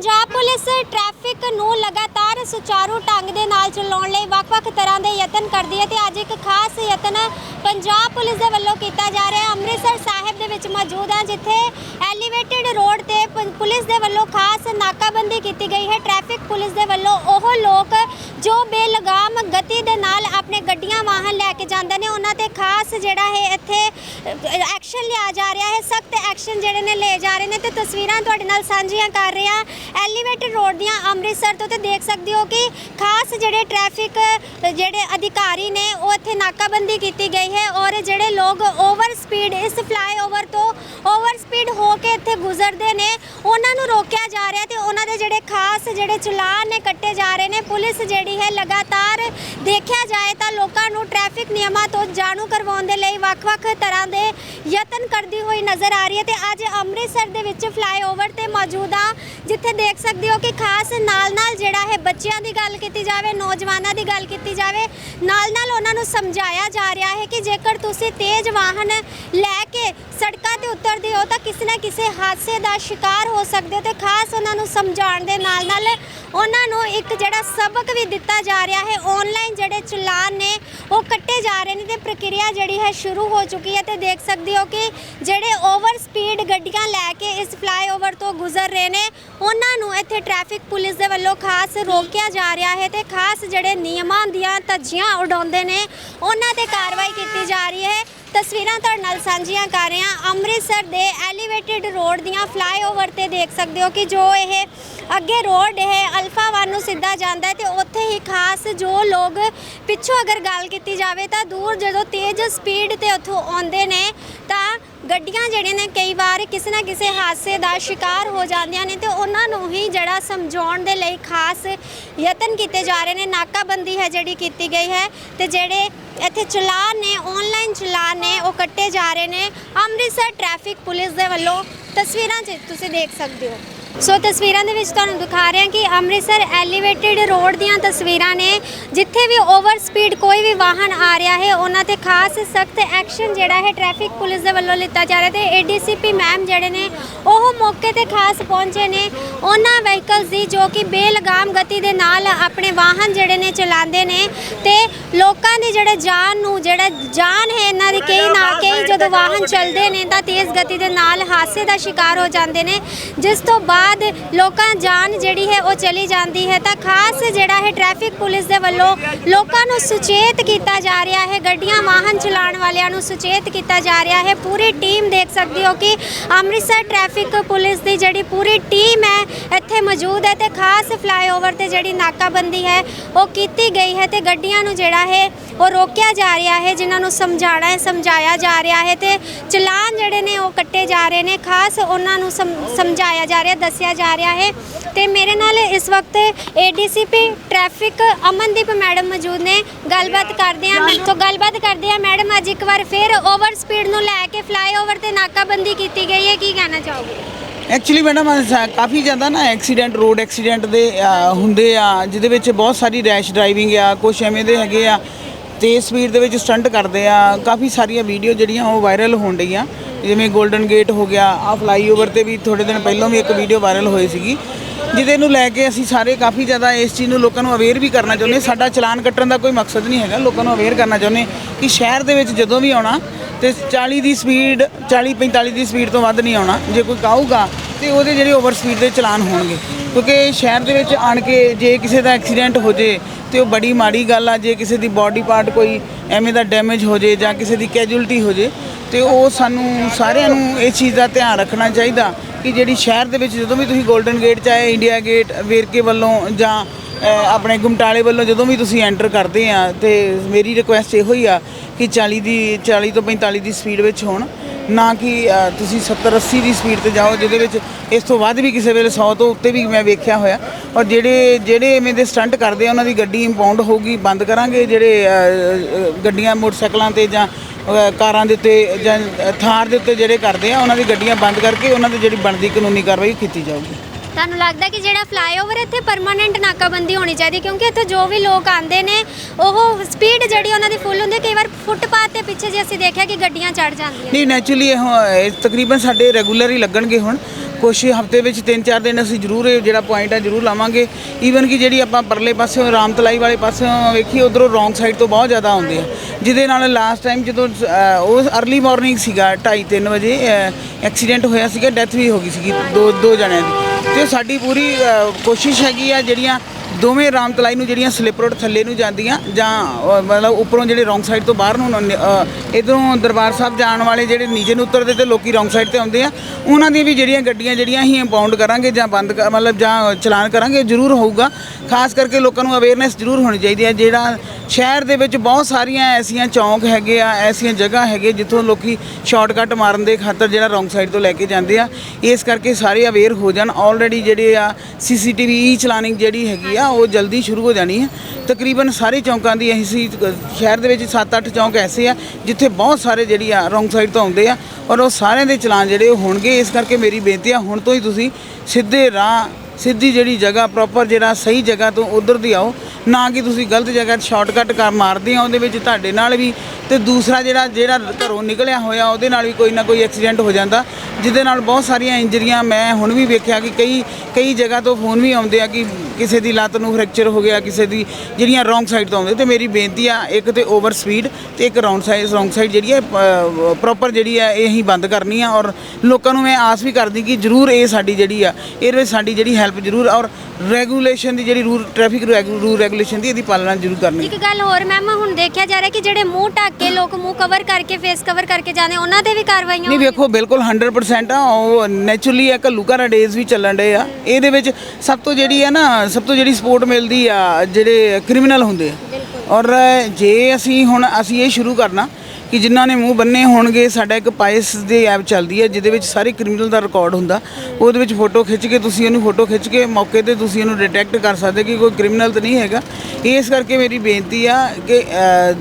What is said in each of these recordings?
Punjab police traffic ਨੂੰ ਲਗਾਤਾਰ ਸੁਚਾਰੂ ਢੰਗ ਦੇ ਨਾਲ ਚਲਾਉਣ ਲਈ ਵੱਖ-ਵੱਖ ਤਰ੍ਹਾਂ ਦੇ ਯਤਨ ਕਰਦੀ ਹੈ ਤੇ ਅੱਜ ਇੱਕ ਖਾਸ ਯਤਨ ਪੰਜਾਬ ਪੁਲਿਸ ਦੇ ਵੱਲੋਂ ਕੀਤਾ ਜਾ ਰਿਹਾ ਹੈ। ਅੰਮ੍ਰਿਤਸਰ ਸਾਹਿਬ ਦੇ ਵਿੱਚ ਮੌਜੂਦ ਹਾਂ, ਜਿੱਥੇ ਐਲੀਵੇਟਿਡ ਰੋਡ ਤੇ ਪ- ਪੁਲਿਸ ਦੇ ਵੱਲੋਂ ਖਾਸ ਨਾਕਾਬੰਦੀ ਕੀਤੀ ਗਈ ਹੈ। ਟ੍ਰੈਫਿਕ ਪੁਲਿਸ ਦੇ ਵੱਲੋਂ ਉਹ ਲੋਕ ਜੋ ਬੇਲਗਾਮ ਗਤੀ ਦੇ ਨਾਲ ਆਪਣੇ ਗੱਡੀਆਂ, ਵਾਹਨ ਲੈ ਕੇ ਜਾਂਦੇ ਨੇ, ਉਹਨਾਂ ਤੇ ਖਾਸ ਜਿਹੜਾ ਹੈ ਇੱਥੇ ਐਕਸ਼ਨ ਲਿਆ ਜਾ ਰਿਹਾ ਹੈ, ਸਖਤ ਐਕਸ਼ਨ ਜਿਹੜੇ ਨੇ ਲਏ ਜਾ ਰਹੇ ਨੇ ਤੇ ਤਸਵੀਰਾਂ ਤੁਹਾਡੇ ਨਾਲ ਸਾਂਝੀਆਂ ਕਰ ਰਹੇ। ਹਾਂ ਐਲੀਵੇਟਡ ਰੋਡ ਦੀਆਂ ਅੰਮ੍ਰਿਤਸਰ ਤੋਂ ਤੇ ਦੇਖ ਸਕਦੇ ਹੋ ਕਿ ਖਾਸ ਜਿਹੜੇ ਟ੍ਰੈਫਿਕ ਜਿਹੜੇ ਅਧਿਕਾਰੀ ਨੇ, ਉਹ ਇੱਥੇ ਨਾਕਾਬੰਦੀ ਕੀਤੀ ਗਈ ਹੈ ਔਰ ਜਿਹੜੇ ਲੋਕ ਓਵਰ ਸਪੀਡ ਇਸ ਫਲਾਈਓਵਰ ਤੋਂ ਓਵਰ ਸਪੀਡ ਹੋ ਕੇ ਇੱਥੇ ਗੁਜ਼ਰਦੇ ਨੇ, ਉਹਨਾਂ ਨੂੰ ਰੋਕਿਆ ਜਾ ਰਿਹਾ ਤੇ ਉਹਨਾਂ ਦੇ ਜਿਹੜੇ ਖਾਸ ਜਿਹੜੇ ਚਲਾਨ ਨੇ ਕੱਟੇ ਜਾ ਰਹੇ ਨੇ, ਪੁਲਿਸ ਜਿਹੜੀ ਹੈ ਲਗਾਤਾਰ ਦੇਖਿਆ ਜਾਏ ਤਾਂ ਲੋਕਾਂ ਨੂੰ ਟ੍ਰੈਫਿਕ ਨਿਯਮਾਂ ਤੋਂ ਜਾਣੂ ਕਰਵਾਉਣ ਦੇ ਲਈ ਵੱਖ-ਵੱਖ ਤਰ੍ਹਾਂ ਦੇ ਯਤਨ ਕਰਦੀ ਹੋਈ ਨਜ਼ਰ ਆ ਰਹੀ ਹੈ ਤੇ ਅੱਜ ਅੰਮ੍ਰਿਤਸਰ ਦੇ ਵਿੱਚ ਫਲਾਈਓਵਰ ਤੇ ਮੌਜੂਦ ਆ, ਜਿੱਥੇ ਦੇਖ ਸਕਦੇ ਹੋ ਕਿ ਖਾਸ ਨਾਲ-ਨਾਲ ਜਿਹੜਾ ਹੈ ਬੱਚਿਆਂ ਦੀ ਗੱਲ ਕੀਤੀ ਜਾਵੇ, ਨੌਜਵਾਨਾਂ ਦੀ ਗੱਲ ਕੀਤੀ ਜਾਵੇ, ਨਾਲ-ਨਾਲ ਉਹਨਾਂ ਨੂੰ ਸਮਝਾਇਆ ਜਾ ਰਿਹਾ ਹੈ ਕਿ ਜੇਕਰ ਤੁਸੀਂ ਤੇਜ਼ ਵਾਹਨ ਲੈ ਕੇ ਸੜਕਾਂ ਤੇ ਉਤਰਦੇ ਹੋ ਤਾਂ ਕਿਸੇ ਨਾ ਕਿਸੇ ਹਾਦਸੇ ਦਾ ਸ਼ਿਕਾਰ ਹੋ ਸਕਦੇ ਹੋ ਤੇ ਖਾਸ ਉਹਨਾਂ ਨੂੰ ਸਮਝਾਉਣ ਦੇ ਨਾਲ ਨਾਲ ਉਹਨਾਂ ਨੂੰ ਇੱਕ ਜਿਹੜਾ ਸਬਕ ਵੀ ਦਿੱਤਾ ਜਾ ਰਿਹਾ ਹੈ ਆਨਲਾਈਨ ਜਿਹੜੇ ਚਲਾਨ ਨੇ, ਉਹ ਕੱਟੇ ਜਾ ਰਹੇ ਨੇ ਤੇ ਪ੍ਰਕਿਰਿਆ ਜਿਹੜੀ ਹੈ ਸ਼ੁਰੂ ਹੋ ਚੁੱਕੀ ਹੈ ਤੇ ਦੇਖ ਸਕਦੇ ਹੋ ਕਿ ਜਿਹੜੇ ਓਵਰ ਸਪੀਡ ਗੱਡੀਆਂ ਲੈ ਕੇ ਇਸ ਫਲਾਈਓਵਰ ਤੋਂ ਗੁਜ਼ਰ ਰਹੇ ਨੇ, ਉਹਨਾਂ ਨੂੰ ਇੱਥੇ ਟ੍ਰੈਫਿਕ ਪੁਲਿਸ ਦੇ ਵੱਲੋਂ ਖਾਸ ਰੋਕਿਆ ਜਾ ਰਿਹਾ ਹੈ ਤੇ ਖਾਸ ਜਿਹੜੇ ਨਿਯਮਾਂ ਦੀਆਂ ਧੱਜੀਆਂ ਉਡਾਉਂਦੇ ਨੇ, ਉਹਨਾਂ ਤੇ ਕਾਰਵਾਈ ਕੀਤੀ ਜਾ ਰਹੀ ਹੈ। ਤਸਵੀਰਾਂ ਤੁਹਾਡੇ ਨਾਲ ਸਾਂਝੀਆਂ ਕਰ ਰਹੇ ਹਾਂ। ਅੰਮ੍ਰਿਤਸਰ ਦੇ ਐਲੀਵੇਟਿਡ ਰੋਡ ਦੀਆਂ ਫਲਾਈਓਵਰ ਤੇ ਦੇਖ ਸਕਦੇ ਹੋ ਕਿ ਜੋ ਇਹ ਅੱਗੇ ਰੋਡ ਇਹ ਅਲਫਾ ਵਨ ਨੂੰ ਸਿੱਧਾ ਜਾਂਦਾ ਹੈ ਤੇ ਉੱਥੇ ਹੀ ਖਾਸ ਜੋ ਲੋਕ ਪਿੱਛੋਂ ਅਗਰ ਗੱਲ ਕੀਤੀ ਜਾਵੇ ਤਾਂ ਦੂਰ ਜਦੋਂ ਤੇਜ਼ ਸਪੀਡ ਤੇ ਉੱਥੋਂ ਆਉਂਦੇ ਨੇ ਤਾਂ ਗੱਡੀਆਂ ਜਿਹੜੀਆਂ ਨੇ, ਕਈ ਵਾਰ ਕਿਸੇ ਨਾ ਕਿਸੇ ਹਾਦਸੇ ਦਾ ਸ਼ਿਕਾਰ ਹੋ ਜਾਂਦੀਆਂ ਨੇ ਤੇ ਉਹਨਾਂ ਨੂੰ ਹੀ ਜਿਹੜਾ ਸਮਝਾਉਣ ਦੇ ਲਈ ਖਾਸ ਯਤਨ ਕੀਤੇ ਜਾ ਰਹੇ ਨੇ। ਨਾਕਾਬੰਦੀ ਹੈ ਜਿਹੜੀ ਕੀਤੀ ਗਈ ਹੈ ਤੇ ਜਿਹੜੇ ਇੱਥੇ ਚਲਾਨ ਨੇ ਆਨਲਾਈਨ ਚਲਾਨ ਨੇ, ਉਹ ਕੱਟੇ ਜਾ ਰਹੇ ਨੇ। ਅੰਮ੍ਰਿਤਸਰ ਟ੍ਰੈਫਿਕ ਪੁਲਿਸ ਦੇ ਵੱਲੋਂ ਤਸਵੀਰਾਂ 'ਚ ਤੁਸੀਂ ਦੇਖ ਸਕਦੇ ਹੋ। ਸੋ ਤਸਵੀਰਾਂ ਦੇ ਵਿੱਚ ਤੁਹਾਨੂੰ ਦਿਖਾ ਰਹੇ ਹਾਂ ਕਿ ਅੰਮ੍ਰਿਤਸਰ ਐਲੀਵੇਟਿਡ ਰੋਡ ਦੀਆਂ ਤਸਵੀਰਾਂ ਨੇ, ਜਿੱਥੇ ਵੀ ਓਵਰ ਸਪੀਡ ਕੋਈ ਵੀ ਵਾਹਨ ਆ ਰਿਹਾ ਹੈ, ਉਹਨਾਂ ਤੇ ਖਾਸ ਸਖਤ ਐਕਸ਼ਨ ਜਿਹੜਾ ਹੈ ਟ੍ਰੈਫਿਕ ਪੁਲਿਸ ਦੇ ਵੱਲੋਂ ਲਿੱਤਾ ਜਾ ਰਿਹਾ ਤੇ ਏਡੀਸੀਪੀ ਮੈਮ ਜਿਹੜੇ ਨੇ, ਉਹ ਮੌਕੇ ਤੇ ਖਾਸ ਪਹੁੰਚੇ ਨੇ। ਉਹਨਾਂ ਵਹੀਕਲਸ ਦੀ ਜੋ ਕਿ ਬੇਲਗਾਮ ਗਤੀ ਦੇ ਨਾਲ ਆਪਣੇ ਵਾਹਨ ਜਿਹੜੇ ਨੇ ਚਲਾਉਂਦੇ ਨੇ ਤੇ ਲੋਕਾਂ ਦੀ ਜਿਹੜੇ ਜਾਨ ਨੂੰ, ਜਿਹੜਾ ਜਾਨ ਹੈ ਇਹਨਾਂ ਦੀ ਕਈ ਨਾ ਕਈ ਜਦੋਂ ਵਾਹਨ ਚੱਲਦੇ ਨੇ ਤਾਂ ਤੇਜ਼ ਗਤੀ ਦੇ ਨਾਲ ਹਾਦਸੇ ਦਾ ਸ਼ਿਕਾਰ ਹੋ ਜਾਂਦੇ ਨੇ। ਜਿਸ ਤੋਂ ਬਾਅਦ ਬਾਅਦ ਲੋਕਾਂ ਜਾਨ ਜਿਹੜੀ ਹੈ ਉਹ ਚਲੀ ਜਾਂਦੀ ਹੈ। ਤਾਂ ਖਾਸ ਜਿਹੜਾ ਹੈ ਟ੍ਰੈਫਿਕ ਪੁਲਿਸ ਦੇ ਵੱਲੋਂ ਲੋਕਾਂ ਨੂੰ ਸੁਚੇਤ ਕੀਤਾ ਜਾ ਰਿਹਾ ਹੈ। ਗੱਡੀਆਂ ਵਾਹਨ ਚਲਾਉਣ ਵਾਲਿਆਂ ਨੂੰ ਸੁਚੇਤ ਕੀਤਾ ਜਾ ਰਿਹਾ ਹੈ। ਪੂਰੀ ਟੀਮ ਦੇਖ ਸਕਦੇ ਹੋ ਕਿ ਅੰਮ੍ਰਿਤਸਰ ਟ੍ਰੈਫਿਕ ਪੁਲਿਸ ਦੀ ਜਿਹੜੀ ਪੂਰੀ ਟੀਮ ਹੈ, ਇੱਥੇ ਮੌਜੂਦ ਹੈ ਤੇ ਖਾਸ ਫਲਾਈਓਵਰ ਤੇ ਜਿਹੜੀ ਨਾਕਾਬੰਦੀ ਹੈ, ਉਹ ਕੀਤੀ ਗਈ ਹੈ ਤੇ ਗੱਡੀਆਂ ਨੂੰ ਜਿਹੜਾ ਹੈ, ਉਹ ਰੋਕਿਆ ਜਾ ਰਿਹਾ ਹੈ, ਜਿਨ੍ਹਾਂ ਨੂੰ ਸਮਝਾਉਣਾ ਹੈ, ਸਮਝਾਇਆ ਜਾ ਰਿਹਾ ਹੈ ਤੇ ਚਲਾਨ ਜਿਹੜੇ ਨੇ ਉਹ ਕੱਟੇ ਜਾ ਰਹੇ ਨੇ। ਖਾਸ ਉਹਨਾਂ ਨੂੰ ਸਮ- ਸਮਝਾਇਆ ਜਾ ਰਿਹਾ ਦੱਸ ਦੱਸਿਆ ਜਾ ਰਿਹਾ ਹੈ ਤੇ ਮੇਰੇ ਨਾਲ ਇਸ ਵਕਤ ਏਡੀਸੀਪੀ ਟ੍ਰੈਫਿਕ ਅਮਨਦੀਪ ਮੈਡਮ ਮੌਜੂਦ ਨੇ। ਗੱਲਬਾਤ ਕਰਦੇ ਆ ਤੋਂ ਗੱਲਬਾਤ ਕਰਦੇ ਆ ਮੈਡਮ, ਅੱਜ ਇੱਕ ਵਾਰ ਫਿਰ ਓਵਰ ਸਪੀਡ ਨੂੰ ਲੈ ਕੇ ਫਲਾਈਓਵਰ ਤੇ ਨਾਕਾਬੰਦੀ ਕੀਤੀ ਗਈ ਹੈ, ਕੀ ਕਹਿਣਾ ਚਾਹੋਗੇ? ਐਕਚੁਅਲੀ ਮੈਡਮ ਕਾਫੀ ਜ਼ਿਆਦਾ ਨਾ ਐਕਸੀਡੈਂਟ ਰੋਡ ਐਕਸੀਡੈਂਟ ਦੇ ਹੁੰਦੇ ਆ, ਜਿਹਦੇ ਵਿੱਚ ਬਹੁਤ ਸਾਰੀ ਰੈਸ਼ ਡਰਾਈਵਿੰਗ ਆ, ਕੁਛ ਐਵੇਂ ਦੇ ਹੈਗੇ ਆ ਤੇਜ਼ ਸਪੀਡ ਦੇ ਵਿੱਚ ਸਟੰਟ ਕਰਦੇ ਆ। ਕਾਫੀ ਸਾਰੀਆਂ ਵੀਡੀਓ ਜਿਹੜੀਆਂ ਉਹ ਵਾਇਰਲ ਹੋਣ ਡਈਆਂ। ਜਿਵੇਂ 골ਡਨ ਗੇਟ ਹੋ ਗਿਆ ਆ ਫਲਾਈਓਵਰ ਤੇ ਵੀ ਥੋੜੇ ਦਿਨ ਪਹਿਲਾਂ ਵੀ ਇੱਕ ਵੀਡੀਓ ਵਾਇਰਲ ਹੋਈ ਸੀਗੀ, ਜਿਹਦੇ ਨੂੰ ਲੈ ਕੇ ਅਸੀਂ ਸਾਰੇ ਕਾਫੀ ਜ਼ਿਆਦਾ ਇਸ ਚੀਜ਼ ਨੂੰ ਲੋਕਾਂ ਨੂੰ ਅਵੇਅਰ ਵੀ ਕਰਨਾ ਚਾਹੁੰਦੇ ਸਾਡਾ ਚਲਾਨ ਕੱਟਣ ਦਾ ਕੋਈ ਮਕਸਦ ਨਹੀਂ ਹੈਗਾ, ਲੋਕਾਂ ਨੂੰ ਅਵੇਅਰ ਕਰਨਾ ਚਾਹੁੰਦੇ ਕਿ ਸ਼ਹਿਰ ਦੇ ਵਿੱਚ ਜਦੋਂ ਵੀ ਆਉਣਾ ਤੇ 40 ਦੀ ਸਪੀਡ 40 45 ਦੀ ਸਪੀਡ ਤੋਂ ਵੱਧ ਨਹੀਂ ਆਉਣਾ, ਜੇ ਕੋਈ ਕਹੂਗਾ ਤੇ ਉਹਦੇ ਜਿਹੜੇ ਓਵਰ ਸਪੀਡ ਦੇ ਚਲਾਨ ਹੋਣਗੇ। ਕਿਉਂਕਿ ਸ਼ਹਿਰ ਦੇ ਵਿੱਚ ਆਣ ਕੇ ਜੇ ਕਿਸੇ ਦਾ ਐਕਸੀਡੈਂਟ ਹੋ ਜੇ ਤੇ ਉਹ ਬੜੀ ਮਾੜੀ ਗੱਲ ਆ, ਜੇ ਕਿਸੇ ਦੀ ਬਾਡੀ ਪਾਰਟ ਕੋਈ ਐਵੇਂ ਦਾ ਡੈਮੇਜ ਹੋ ਜੇ ਜਾਂ ਕਿਸੇ ਦੀ ਕੈਜੂਅਲਟੀ ਹੋ ਜੇ ਤੇ ਉਹ ਸਾਨੂੰ ਸਾਰਿਆਂ ਨੂੰ ਇਸ ਚੀਜ਼ ਦਾ ਧਿਆਨ ਰੱਖਣਾ ਚਾਹੀਦਾ ਕਿ ਜਿਹੜੀ ਸ਼ਹਿਰ ਦੇ ਵਿੱਚ ਜਦੋਂ ਵੀ ਤੁਸੀਂ 골ਡਨ ਗੇਟ ਚਾਹੇ ਇੰਡੀਆ ਗੇਟ ਵੇਰਕੇ ਵੱਲੋਂ ਜਾਂ ਆਪਣੇ ਗੁਮਟਾਲੇ ਵੱਲੋਂ ਜਦੋਂ ਵੀ ਤੁਸੀਂ ਐਂਟਰ ਕਰਦੇ ਆ ਤੇ ਮੇਰੀ ਰਿਕੁਐਸਟ ਇਹੋ ਹੀ ਆ ਕਿ 40 ਦੀ 40 ਤੋਂ 45 ਦੀ ਸਪੀਡ ਵਿੱਚ ਹੋਣ, ਨਾ ਕਿ ਤੁਸੀਂ 70 80 ਦੀ ਸਪੀਡ ਤੇ ਜਾਓ ਜਿਹਦੇ ਵਿੱਚ ਇਸ ਤੋਂ ਵੱਧ ਵੀ ਕਿਸੇ ਵੇਲੇ 100 ਤੋਂ ਉੱਤੇ ਵੀ ਮੈਂ ਵੇਖਿਆ ਹੋਇਆ। ਔਰ ਜਿਹੜੇ ਜਿਹੜੇ ਐਵੇਂ ਦੇ ਸਟੰਟ ਕਰਦੇ ਆ, ਉਹਨਾਂ ਦੀ ਗੱਡੀ ਇੰਪਾਊਂਡ ਹੋਊਗੀ, ਬੰਦ ਕਰਾਂਗੇ, ਜਿਹੜੇ ਗੱਡੀਆਂ ਮੋਟਰਸਾਈਕਲਾਂ ਤੇ ਜਾਂ ਕਾਰਾਂ ਦੇ ਉੱਤੇ ਜਾਂ ਅ, ਥਾਰ ਦੇ ਉੱਤੇ ਜਿਹੜੇ ਕਰਦੇ ਆ ਉਹਨਾਂ ਦੀ ਗੱਡੀਆਂ ਬੰਦ ਕਰਕੇ ਉਹਨਾਂ ਦੀ ਜਿਹੜੀ ਬਣਦੀ ਕਾਨੂੰਨੀ ਕਾਰਵਾਈ ਕੀਤੀ ਜਾਊਗੀ। ਤੁਹਾਨੂੰ ਲੱਗਦਾ ਕਿ ਜਿਹੜਾ ਫਲਾਈਓਵਰ ਇੱਥੇ ਪਰਮਾਨੈਂਟ ਨਾਕਾਬੰਦੀ ਹੋਣੀ ਚਾਹੀਦੀ ਕਿਉਂਕਿ ਇੱਥੇ ਜੋ ਵੀ ਲੋਕ ਆਉਂਦੇ ਨੇ ਉਹ ਸਪੀਡ ਜਿਹੜੀ ਉਹਨਾਂ ਦੀ ਫੁੱਲ ਹੁੰਦੀ ਹੈ। ਕਈ ਵਾਰ ਫੁੱਟਪਾਥ ਤੇ ਪਿੱਛੇ ਜੇ ਅਸੀਂ ਦੇਖਿਆ ਕਿ ਗੱਡੀਆਂ ਚੜ ਜਾਂਦੀਆਂ। ਨਹੀਂ ਨੈਚੁਰਲੀ ਇਹ ਹੁਣ- ਇਹ ਤਕਰੀਬਨ ਸਾਡੇ ਰੈਗੂਲਰ ਹੀ ਲੱਗਣਗੇ ਹੁਣ। ਕੁਛ ਹਫ਼ਤੇ ਵਿੱਚ 3-4 ਦਿਨ ਅਸੀਂ ਜ਼ਰੂਰ ਇਹ ਜਿਹੜਾ ਪੁਆਇੰਟ ਆ ਜ਼ਰੂਰ ਲਾਵਾਂਗੇ। ਈਵਨ ਕਿ ਜਿਹੜੀ ਆਪਾਂ ਪਰਲੇ ਪਾਸੇ ਰਾਮਤਲਾਈ ਵਾਲੇ ਪਾਸਿਓਂ ਵੇਖੀ ਉਧਰੋਂ ਰੋਂਗ ਸਾਈਡ ਤੋਂ ਬਹੁਤ ਜ਼ਿਆਦਾ ਆਉਂਦੇ ਆ। ਜਿਹਦੇ ਨਾਲ ਲਾਸਟ ਟਾਈਮ ਜਦੋਂ ਅ, ਉਹ ਅਰਲੀ ਮਾਰਨਿੰਗ ਸੀਗਾ 2:30 ਵਜੇ ਐਕਸੀਡੈਂਟ ਹੋਇਆ ਸੀਗਾ ਡੈਥ ਵੀ ਹੋ ਗਈ ਸੀਗੀ ਦੋ ਦੋ ਜਣਿਆਂ ਦੀ। ਤੇ ਸਾਡੀ ਪੂਰੀ ਅ, ਕੋਸ਼ਿਸ਼ ਹੈਗੀ ਆ ਜਿਹੜੀਆਂ ਦੋਵੇਂ ਰਾਮਤਲਾਈ ਨੂੰ ਜਿਹੜੀਆਂ ਸਲਿੱਪ ਰੋਡ ਥੱਲੇ ਨੂੰ ਜਾਂਦੀਆਂ ਜਾਂ ਮਤਲਬ ਉੱਪਰੋਂ ਜਿਹੜੇ ਰੋਂਗ ਸਾਈਡ ਤੋਂ ਬਾਹਰ ਨੂੰ ਇਧਰੋਂ ਦਰਬਾਰ ਸਾਹਿਬ ਜਾਣ ਵਾਲੇ ਜਿਹੜੇ ਨੀਚੇ ਨੂੰ ਉਤਰਦੇ ਤੇ ਲੋਕੀ ਰੋਂਗ ਸਾਈਡ ਤੇ ਆਉਂਦੇ ਆ, ਉਹਨਾਂ ਦੀਆਂ ਵੀ ਜਿਹੜੀਆਂ ਗੱਡੀਆਂ ਜਿਹੜੀਆਂ ਅਸੀਂ ਇੰਪਾਊਂਡ ਕਰਾਂਗੇ ਜਾਂ ਬੰਦ ਕਰ- ਮਤਲਬ ਜਾਂ ਚਲਾਨ ਕਰਾਂਗੇ ਜ਼ਰੂਰ ਹੋਊਗਾ। ਖਾਸ ਕਰਕੇ ਲੋਕਾਂ ਨੂੰ ਅਵੇਅਰਨੈਸ ਜ਼ਰੂਰ ਹੋਣੀ ਚਾਹੀਦੀ ਹੈ, ਜਿਹੜਾ ਸ਼ਹਿਰ ਦੇ ਵਿੱਚ ਬਹੁਤ ਸਾਰੀਆਂ ਐਸੀਆਂ ਚੌਂਕ ਹੈਗੇ ਆ, ਐਸੀਆਂ ਜਗ੍ਹਾ ਹੈਗੇ ਜਿੱਥੋਂ ਲੋਕੀ ਸ਼ਾਰਟਕਟ ਮਾਰਨ ਦੇ ਖਾਤਰ ਜਿਹੜਾ ਰੋਂਗ ਸਾਈਡ ਤੋਂ ਲੈ ਕੇ ਜਾਂਦੇ ਆ, ਇਸ ਕਰਕੇ ਸਾਰੇ ਅਵੇਅਰ ਹੋ ਜਾਣ। ਆਲਰੇਡੀ ਜਿਹੜੇ ਆ ਸੀਸੀਟੀਵੀ ਈ ਚਲਾਨਿੰਗ ਜਿਹੜੀ ਹੈਗੀ ਆ ਉਹ ਜਲਦੀ ਸ਼ੁਰੂ ਹੋ ਜਾਣੀ ਹੈ ਤਕਰੀਬਨ ਸਾਰੇ ਚੌਂਕਾਂ ਦੀ ਅਸੀਂ ਸ਼ਹਿਰ ਦੇ ਵਿੱਚ 7-8 ਚੌਂਕ ਐਸੇ ਆ, ਜਿੱਥੇ ਬਹੁਤ ਸਾਰੇ ਜਿਹੜੀ ਆ, ਰੋਂਗ ਸਾਈਡ ਤੋਂ ਆਉਂਦੇ ਆ, ਔਰ ਉਹ ਸਾਰਿਆਂ ਦੇ ਚਲਾਨ ਜਿਹੜੇ ਉਹ ਹੋਣਗੇ, ਇਸ ਕਰਕੇ ਮੇਰੀ ਬੇਨਤੀ ਆ, ਹੁਣ ਤੋਂ ਹੀ ਤੁਸੀਂ ਸਿੱਧੇ ਰਾਹ ਸਿੱਧੀ ਜਿਹੜੀ ਜਗ੍ਹਾ ਪ੍ਰੋਪਰ ਜਿਹੜਾ ਸਹੀ ਜਗ੍ਹਾ ਤੋਂ ਉਧਰ ਦੀ ਆਓ, ਨਾ ਕਿ ਤੁਸੀਂ ਗਲਤ ਜਗ੍ਹਾ ਸ਼ਾਰਟਕਟ ਕਰ ਮਾਰਦੇ ਆ, ਉਹਦੇ ਵਿੱਚ ਤੁਹਾਡੇ ਨਾਲ ਵੀ ਤੇ ਦੂਸਰਾ ਜਿਹੜਾ ਜਿਹੜਾ ਘਰੋਂ ਨਿਕਲਿਆ ਹੋਇਆ, ਉਹਦੇ ਨਾਲ ਵੀ ਕੋਈ ਨਾ ਕੋਈ ਐਕਸੀਡੈਂਟ ਹੋ ਜਾਂਦਾ, ਜਿਹਦੇ ਨਾਲ ਬਹੁਤ ਸਾਰੀਆਂ ਇੰਜਰੀਆਂ ਮੈਂ ਹੁਣ ਵੀ ਵੇਖਿਆ ਕਿ ਕਈ ਕਈ ਜਗ੍ਹਾ ਤੋਂ ਫੋਨ ਵੀ ਆਉਂਦੇ ਆ ਕਿ ਕਿਸੇ ਦੀ ਲੱਤ ਨੂੰ ਫ੍ਰੈਕਚਰ ਹੋ ਗਿਆ, ਕਿਸੇ ਦੀ ਜਿਹੜੀਆਂ ਰੋਂਗ ਸਾਈਡ ਤੋਂ ਆਉਂਦੇ ਤੇ ਮੇਰੀ ਬੇਨਤੀ ਆ, ਇੱਕ ਤੇ ਓਵਰ ਸਪੀਡ ਤੇ ਇੱਕ ਰੌਂਗ ਸਾਈਡ ਰੌਂਗ ਸਾਈਡ ਜਿਹੜੀ ਹੈ ਪ੍ਰੋਪਰ ਜਿਹੜੀ ਹੈ ਇਹ ਹੀ ਬੰਦ ਕਰਨੀ ਆ। ਔਰ ਲੋਕਾਂ ਨੂੰ ਮੈਂ ਆਸ ਵੀ ਕਰਦੀ ਕਿ ਜਰੂਰ ਇਹ ਸਾਡੀ ਜਿਹੜੀ ਆ ਇਹਦੇ ਵਿੱਚ ਸਾਡੀ ਜਿਹੜੀ ਹੈਲਪ ਜਰੂਰ ਔਰ ਰੈਗੂਲੇਸ਼ਨ ਦੀ ਜਿਹੜੀ ਰੂਲ ਟ੍ਰੈਫਿਕ ਰੂਲ ਰੈਗੂਲੇਸ਼ਨ ਦੀ ਇਹਦੀ ਪਾਲਣਾ ਜਰੂਰ ਕਰਨੀ। ਇੱਕ ਗੱਲ ਹੋਰ ਮੈਮ ਹੁਣ ਦੇਖਿਆ ਜਾ ਰਿਹਾ ਕਿ ਜਿਹੜੇ ਮੂੰਹ ਢੱਕ ਕੇ ਲੋਕ ਮੂੰਹ ਕਵਰ ਕਰਕੇ ਫੇਸ ਕਵਰ ਕਰਕੇ ਜਾਂਦੇ ਉਹਨਾਂ ਤੇ ਵੀ ਕਾਰਵਾਈਆਂ ਨਹੀਂ ਵੇਖੋ ਬਿਲਕੁਲ 100% ਆ ਉਹ ਨੇਚਰਲੀ ਆ ਘੱਲੂਘਾਰਾ ਡੇਜ਼ ਵੀ ਚੱਲਣ ਡਏ ਆ। ਇਹਦੇ ਵਿੱਚ ਸਭ ਤੋਂ ਜਿਹੜੀ ਆ ਨਾ ਸਭ ਤੋਂ ਜਿਹੜੀ ਸਪੋਰਟ ਮਿਲਦੀ ਆ ਜਿਹੜੇ ਕ੍ਰਿਮੀਨਲ ਹੁੰਦੇ ਆ। ਔਰ ਜੇ ਅਸੀਂ ਹੁਣ ਅਸੀਂ ਇਹ ਸ਼ੁਰੂ ਕਰਨਾ ਕਿ ਜਿਨ੍ਹਾਂ ਨੇ ਮੂੰਹ ਬੰਨੇ ਹੋਣਗੇ ਸਾਡਾ ਇੱਕ ਪਾਇਸ ਦੀ ਐਪ ਚੱਲਦੀ ਹੈ ਜਿਹਦੇ ਵਿੱਚ ਸਾਰੇ ਕ੍ਰਿਮੀਨਲ ਦਾ ਰਿਕਾਰਡ ਹੁੰਦਾ। ਉਹਦੇ ਵਿੱਚ ਫੋਟੋ ਖਿੱਚ ਕੇ ਤੁਸੀਂ ਉਹਨੂੰ ਫੋਟੋ ਖਿੱਚ ਕੇ ਮੌਕੇ ਤੇ ਤੁਸੀਂ ਉਹਨੂੰ ਡਿਟੈਕਟ ਕਰ ਸਕਦੇ ਕਿ ਕੋਈ ਕ੍ਰਿਮੀਨਲ ਤਾਂ ਨਹੀਂ ਹੈਗਾ। ਇਸ ਕਰਕੇ ਮੇਰੀ ਬੇਨਤੀ ਆ ਕਿ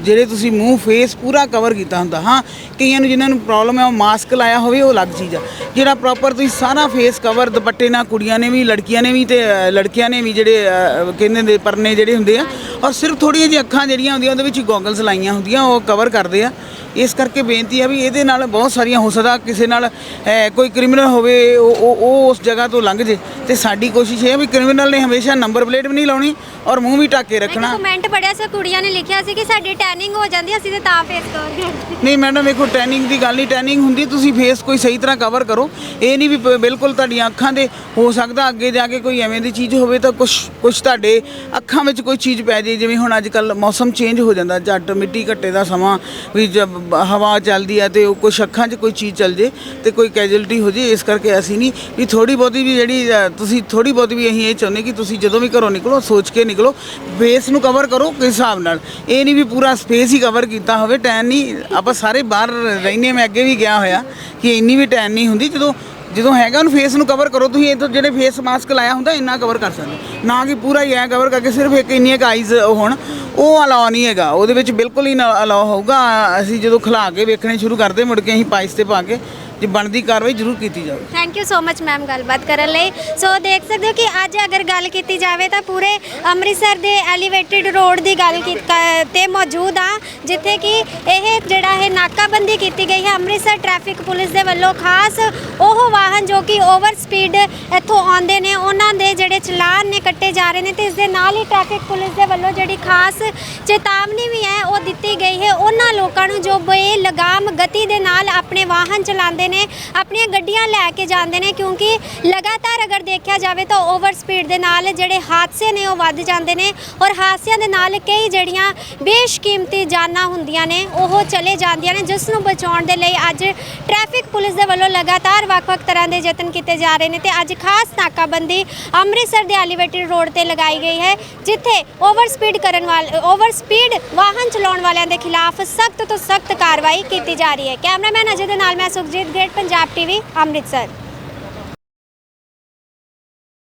ਜਿਹੜੇ ਤੁਸੀਂ ਮੂੰਹ ਫੇਸ ਪੂਰਾ ਕਵਰ ਕੀਤਾ ਹੁੰਦਾ। ਹਾਂ ਕਈਆਂ ਨੂੰ ਜਿਨ੍ਹਾਂ ਨੂੰ ਪ੍ਰੋਬਲਮ ਹੈ ਉਹ ਮਾਸਕ ਲਾਇਆ ਹੋਵੇ ਉਹ ਅਲੱਗ ਚੀਜ਼ ਆ। ਜਿਹੜਾ ਪ੍ਰੋਪਰ ਤੁਸੀਂ ਸਾਰਾ ਫੇਸ ਕਵਰ ਦੁਪੱਟੇ ਨਾਲ ਕੁੜੀਆਂ ਨੇ ਵੀ ਲੜਕੀਆਂ ਨੇ ਵੀ ਤੇ ਅ, ਲੜਕਿਆਂ ਨੇ ਵੀ ਜਿਹੜੇ ਕਹਿੰਦੇ ਨੇ ਪਰਨੇ ਜਿਹੜੇ ਹੁੰਦੇ ਆ ਔਰ ਸਿਰਫ ਥੋੜੀਆਂ ਜਿਹੀਆਂ ਅੱਖਾਂ ਜਿਹੜੀਆਂ ਹੁੰਦੀਆਂ ਉਹਦੇ ਵਿੱਚ ਗੋਗਲਸ ਲਾਈਆਂ ਹੁੰਦੀਆਂ ਉਹ ਕਵਰ ਕਰਦੇ ਆ। ਇਸ ਕਰਕੇ ਬੇਨਤੀ ਆ ਵੀ ਇਹਦੇ ਨਾਲ ਬਹੁਤ ਸਾਰੀਆਂ ਹੋ ਸਕਦਾ ਕਿਸੇ ਨਾਲ ਕੋਈ ਕ੍ਰਿਮੀਨਲ ਹੋਵੇ ਉਹ ਉਹ- ਉਸ ਜਗ੍ਹਾ ਤੋਂ ਲੰਘ ਜੇ। ਤੇ ਸਾਡੀ ਕੋਸ਼ਿਸ਼ ਇਹ ਹੈ ਵੀ ਕ੍ਰਿਮੀਨਲ ਨੇ ਹਮੇਸ਼ਾ ਨੰਬਰ ਪਲੇਟ ਵੀ ਨਹੀਂ ਲਾਉਣੀ ਔਰ ਮੂੰਹ ਵੀ ਢੱਕ ਕੇ ਇੱਕ ਰੱਖਣਾ। ਕਮੈਂਟ ਪੜਿਆ ਸੀ ਕੁੜੀਆਂ ਨੇ ਲਿਖਿਆ ਸੀ ਕਿ ਸਾਡੀ ਟੈਨਿੰਗ ਹੋ ਜਾਂਦੀ ਅਸੀਂ ਤੇ ਤਾਂ ਫੇਸ ਕਰਦੇ ਨਹੀਂ ਮੈਡਮ ਵੇਖੋ ਟ੍ਰੇਨਿੰਗ ਦੀ ਗੱਲ ਨਹੀਂ ਟ੍ਰੇਨਿੰਗ ਹੁੰਦੀ ਤੁਸੀਂ ਫੇਸ ਕੋਈ ਸਹੀ ਤਰ੍ਹਾਂ ਕਵਰ ਕਰੋ। ਇਹ ਨਹੀਂ ਵੀ ਬਿਲਕੁਲ ਤੁਹਾਡੀਆਂ ਅੱਖਾਂ ਦੇ ਹੋ ਸਕਦਾ ਅੱਗੇ ਜਾ ਕੇ ਕੋਈ ਐਵੇਂ ਦੀ ਚੀਜ਼ ਹੋਵੇ ਤਾਂ ਕੁਝ ਕੁਝ ਤੁਹਾਡੇ ਅੱਖਾਂ ਵਿੱਚ ਕੋਈ ਚੀਜ਼ ਪੈ ਜੇ ਜਿਵੇਂ ਹੁਣ ਅੱਜ ਕੱਲ ਮੌਸਮ ਚੇਂਜ ਹੋ ਜਾਂਦਾ ਝੱਟ ਮਿੱਟੀ ਘੱਟੇ ਦਾ ਸਮਾਂ ਵੀ ਹਵਾ ਚੱਲਦੀ ਹੈ ਤੇ ਉਹ ਕੁਝ ਅੱਖਾਂ 'ਚ ਕੋਈ ਚੀਜ਼ ਚੱਲ ਜੇ ਤੇ ਕੋਈ ਕੈਜੁਅਲਟੀ ਹੋ ਜੇ ਇਸ ਕਰਕੇ ਅਸੀਂ ਨਹੀਂ ਵੀ ਥੋੜੀ ਬਹੁਤੀ ਵੀ ਜਿਹੜੀ ਅ, ਤੁਸੀਂ ਥੋੜੀ ਬਹੁਤੀ ਵੀ ਅਸੀਂ ਇਹ ਚਾਹੁੰਦੇ ਕਿ ਤੁਸੀਂ ਜਦੋਂ ਵੀ ਘਰੋਂ ਨਿਕਲੋ ਸੋਚ ਕੇ ਨਿਕਲੋ ਫੇਸ ਨੂੰ ਕਵਰ ਕਰੋ ਕਿਸ ਹਿਸਾਬ ਨਾਲ। ਇਹ ਨਹੀਂ ਵੀ ਪੂਰਾ ਸਪੇਸ ਹੀ ਕਵਰ ਕੀਤਾ ਹੋਵੇ ਟੈਨ ਨਹੀਂ ਆਪਾਂ ਸਾਰੇ ਬਾਹਰ ਰਹਿੰਦੇ ਮੈਂ ਅੱਗੇ ਵੀ ਗਿਆ ਹੋਇਆ ਕਿ ਇੰਨੀ ਵੀ ਟੈਨ ਨਹੀਂ ਹੁੰਦੀ ਜਦੋਂ ਜਦੋਂ ਹੈਗਾ ਉਹਨੂੰ ਫੇਸ ਨੂੰ ਕਵਰ ਕਰੋ ਤੁਸੀਂ ਇਹ ਤੋਂ ਜਿਹੜੇ ਫੇਸ ਮਾਸਕ ਲਾਇਆ ਹੁੰਦਾ ਇੰਨਾ ਕਵਰ ਕਰ ਸਕਦੇ ਨਾ ਕਿ ਪੂਰਾ ਹੀ ਐ ਕਵਰ ਕਰਕੇ ਸਿਰਫ ਇੱਕ ਇੰਨੀਆਂ ਕੁ ਆਈਜ਼ ਹੋਣ ਉਹ ਅਲਾਉ ਨਹੀਂ ਹੈਗਾ। ਉਹਦੇ ਵਿੱਚ ਬਿਲਕੁਲ ਹੀ ਨਾ ਅਲਾਉ ਹੋਊਗਾ। ਅਸੀਂ ਜਦੋਂ ਖਿਲਾ ਕੇ ਵੇਖਣੇ ਸ਼ੁਰੂ ਕਰਦੇ ਮੁੜ ਕੇ ਅਸੀਂ ਪਾਈਸ ਤੇ ਪਾ ਕੇ ਜੇ ਬਣਦੀ ਕਾਰਵਾਈ ਜ਼ਰੂਰ ਕੀਤੀ ਜਾਵੇ। Thank you so much ma'am ਗੱਲਬਾਤ ਕਰਨ ਲਈ। ਸੋ ਦੇਖ ਸਕਦੇ ਹੋ ਕਿ ਅੱਜ ਅਗਰ ਗੱਲ ਕੀਤੀ ਜਾਵੇ ਤਾਂ ਪੂਰੇ ਅੰਮ੍ਰਿਤਸਰ ਦੇ ਐਲੀਵੇਟਿਡ ਰੋਡ ਦੀ ਗੱਲ ਕੀ- ਕ- ਤੇ ਮੌਜੂਦ ਆ, ਜਿੱਥੇ ਕਿ ਇਹ ਜਿਹੜਾ ਹੈ ਨਾਕਾਬੰਦੀ ਕੀਤੀ ਗਈ ਹੈ ਅੰਮ੍ਰਿਤਸਰ ਟ੍ਰੈਫਿਕ ਪੁਲਿਸ ਦੇ ਵੱਲੋਂ। ਖਾਸ ਉਹ ਵਾਹਨ ਜੋ ਕਿ ਓਵਰ ਸਪੀਡ ਇੱਥੋਂ ਆਉਂਦੇ ਨੇ, ਉਹਨਾਂ ਦੇ ਜਿਹੜੇ ਚਲਾਨ ਨੇ ਕੱਟੇ ਜਾ ਰਹੇ ਨੇ ਤੇ ਇਸ ਦੇ ਨਾਲ ਹੀ ਟ੍ਰੈਫਿਕ ਪੁਲਿਸ ਦੇ ਵੱਲੋਂ ਜਿਹੜੀ ਖਾਸ ਚੇਤਾਵਨੀ ਵੀ ਹੈ, ਉਹ ਦਿੱਤੀ ਗਈ ਹੈ। ਉਹਨਾਂ ਲੋਕਾਂ ਨੂੰ ਜੋ ਬੇਲਗਾਮ ਗਤੀ ਦੇ ਨਾਲ ਆਪਣੇ ਵਾਹਨ ਚਲਾਉਂਦੇ ਨੇ, ਆਪਣੀਆਂ ਗੱਡੀਆਂ ਲੈ ਕੇ ਜਾਂਦੇ ਨੇ ਕਿਉਂਕਿ ਲਗਾਤਾਰ ਅਗਰ ਦੇਖਿਆ ਜਾਵੇ ਤਾਂ ਓਵਰ ਸਪੀਡ ਦੇ ਨਾਲ ਜਿਹੜੇ ਹਾਦਸੇ ਨੇ ਉਹ ਵੱਧ ਜਾਂਦੇ ਨੇ ਔਰ ਹਾਦਸਿਆਂ ਦੇ ਨਾਲ ਕਈ ਜਿਹੜੀਆਂ ਬੇਸ਼ਕੀਮਤੀ ਜਾਨਾਂ ਹੁੰਦੀਆਂ ਨੇ, ਉਹ ਚਲੇ ਜਾਂਦੀਆਂ ਨੇ, ਜਿਸ ਨੂੰ ਬਚਾਉਣ ਦੇ ਲਈ ਅੱਜ ਟ੍ਰੈਫਿਕ ਪੁਲਿਸ ਦੇ ਵੱਲੋਂ ਲਗਾਤਾਰ ਵੱਖ-ਵੱਖ ਤਰ੍ਹਾਂ ਦੇ ਯਤਨ ਕੀਤੇ ਜਾ ਰਹੇ ਨੇ ਤੇ ਅੱਜ ਖਾਸ ਨਾਕਾਬੰਦੀ ਅੰਮ੍ਰਿਤਸਰ ਦੇ ਐਲੀਵੇਟਡ ਰੋਡ ਤੇ ਲਗਾਈ ਗਈ ਹੈ, ਜਿੱਥੇ ਓਵਰ ਸਪੀਡ ਕਰਨ ਵਾਲੇ ਓਵਰ ਸਪੀਡ ਵਾਹਨ ਚਲਾਉਣ ਵਾਲਿਆਂ ਦੇ ਖਿਲਾਫ ਸਖਤ ਤੋਂ ਸਖਤ ਕਾਰਵਾਈ ਕੀਤੀ ਜਾ ਰਹੀ ਹੈ। ਕੈਮਰਾਮੈਨ ਅਜੇ ਦੇ ਨਾਲ ਮੈਂ ਸੁਖਜੀਤ ਗੇਟ ਪੰਜਾਬ ਟੀਵੀ ਅੰਮ੍ਰਿਤਸਰ।